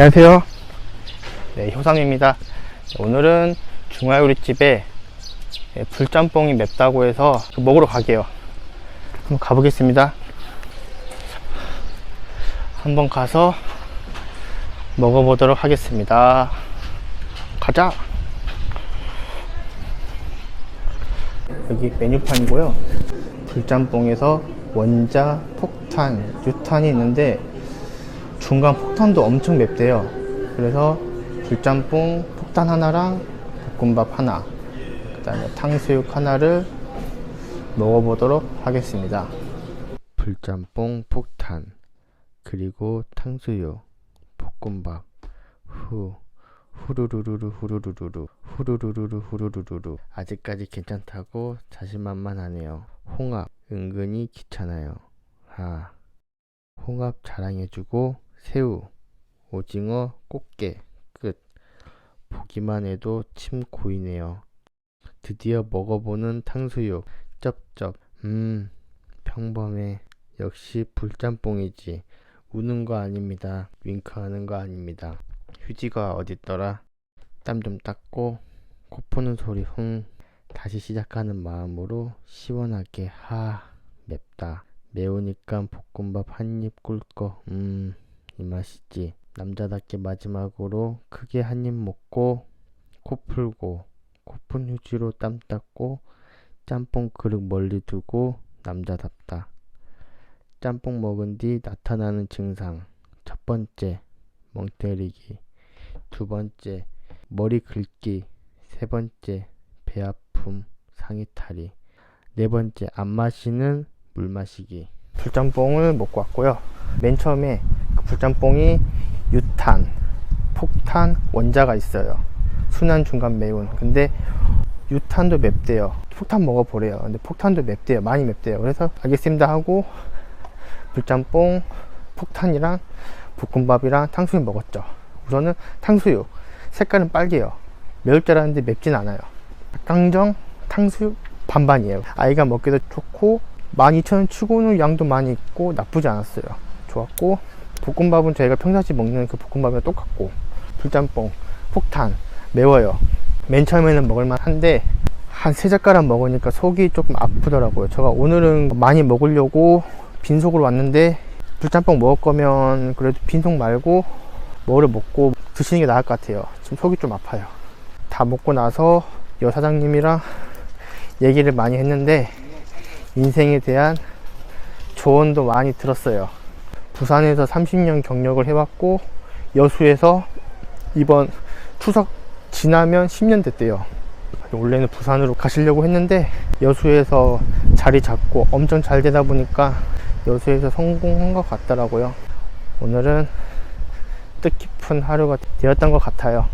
안녕하세요. 네, 효상입니다. 오늘은 중화요리집에 예, 불짬뽕이 맵다고 해서 그 먹으러 가게요. 한번 가보겠습니다. 한번 가서 먹어보도록 하겠습니다. 가자! 여기 메뉴판이고요. 불짬뽕에서 원자, 폭탄, 유탄이 있는데 중간 폭탄도 엄청 맵대요. 그래서 불짬뽕 폭탄 하나랑 볶음밥 하나, 그 다음에 탕수육 하나를 먹어보도록 하겠습니다. 불짬뽕 폭탄, 그리고 탕수육, 볶음밥, 후, 후루루루루 후루루루루 후루루루루 후루루루루 아직까지 괜찮다고 자신만만하네요. 홍합 은근히 귀찮아요. 아 홍합 자랑해주고 새우 오징어 꽃게 끝. 보기만 해도 침 고이네요. 드디어 먹어보는 탕수육. 쩝쩝. 음 평범해. 역시 불짬뽕이지. 우는 거 아닙니다. 윙크하는 거 아닙니다. 휴지가 어딨더라? 땀 좀 닦고 코 푸는 소리 흥. 다시 시작하는 마음으로 시원하게 하 맵다. 매우니까 볶음밥 한 입 꿀거 음 이 맛이지. 남자답게 마지막으로 크게 한 입 먹고 코 풀고 코푼 휴지로 땀 닦고 짬뽕 그릇 멀리 두고 남자답다. 짬뽕 먹은 뒤 나타나는 증상. 첫 번째 멍 때리기. 두 번째 머리 긁기. 세 번째 배 아픔 상의 탈이. 네 번째 안 마시는 물 마시기. 불짬뽕을 먹고 왔고요. 맨 처음에 그 불짬뽕이 유탄 폭탄 원자가 있어요. 순한 중간 매운. 근데 유탄도 맵대요. 폭탄 먹어보래요. 근데 폭탄도 맵대요. 많이 맵대요. 그래서 알겠습니다 하고 불짬뽕 폭탄이랑 볶음밥이랑 탕수육 먹었죠. 우선은 탕수육. 색깔은 빨개요. 매울 줄 알았는데 맵진 않아요. 닭강정 탕수육 반반이에요. 아이가 먹기도 좋고 12,000원 치고는 양도 많이 있고 나쁘지 않았어요. 좋았고 볶음밥은 저희가 평상시 먹는 그 볶음밥이랑 똑같고 불짬뽕 폭탄 매워요 맨 처음에는 먹을만 한데 한 세 젓가락 먹으니까 속이 조금 아프더라고요 제가 오늘은 많이 먹으려고 빈속으로 왔는데 불짬뽕 먹을 거면 그래도 빈속 말고 뭐를 먹고 드시는 게 나을 것 같아요. 지금 속이 좀 아파요. 다 먹고 나서 여 사장님이랑 얘기를 많이 했는데 인생에 대한 조언도 많이 들었어요. 부산에서 30년 경력을 해왔고 여수에서 이번 추석 지나면 10년 됐대요. 원래는 부산으로 가시려고 했는데 여수에서 자리 잡고 엄청 잘 되다 보니까 여수에서 성공한 것 같더라고요. 오늘은 뜻깊은 하루가 되었던 것 같아요.